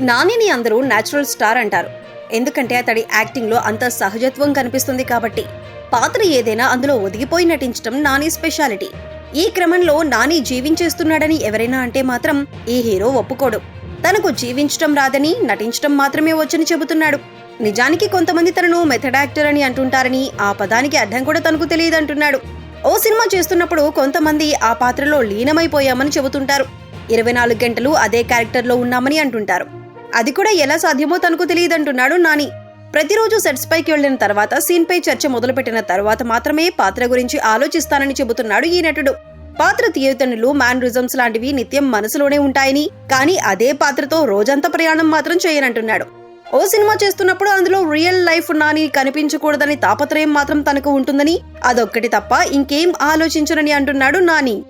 నానిని అందరూ natural star అంటారు. ఎందుకంటే అతడి యాక్టింగ్లో అంత సహజత్వం కనిపిస్తుంది కాబట్టి. పాత్ర ఏదైనా అందులో ఒదిగిపోయి నటించడం నాని స్పెషాలిటీ ఈ క్రమంలో నాని జీవించేస్తున్నాడని ఎవరైనా అంటే మాత్రం ఈ హీరో ఒప్పుకోడు. తనకు జీవించటం రాదని నటించటం మాత్రమే వచ్చని చెబుతున్నాడు. నిజానికి కొంతమంది తనను మెథడ్ యాక్టర్ అని అంటుంటారని ఆ పదానికి అర్థం కూడా తనకు తెలియదంటున్నాడు. ఓ సినిమా చేస్తున్నప్పుడు కొంతమంది ఆ పాత్రలో లీనమైపోయామని చెబుతుంటారు. ఇరవై నాలుగు గంటలు అదే క్యారెక్టర్లో ఉన్నామని అంటుంటారు. అది కూడా ఎలా సాధ్యమో తనకు తెలియదంటున్నాడు నాని. ప్రతిరోజు సెట్స్ పైకి వెళ్ళిన తర్వాత సీన్ పై చర్చ మొదలుపెట్టిన తర్వాత మాత్రమే పాత్ర గురించి ఆలోచిస్తానని చెబుతున్నాడు ఈ నటుడు. పాత్ర తీయతనులు మ్యానరిజమ్స్ లాంటివి నిత్యం మనసులోనే ఉంటాయని కానీ అదే పాత్రతో రోజంతా ప్రయాణం మాత్రం చేయనంటున్నాడు. ఓ సినిమా చేస్తున్నప్పుడు అందులో రియల్ లైఫ్ నాని కనిపించకూడదని తాపత్రయం మాత్రం తనకు ఉంటుందని అదొక్కటి తప్ప ఇంకేం ఆలోచించనని అంటున్నాడు నాని.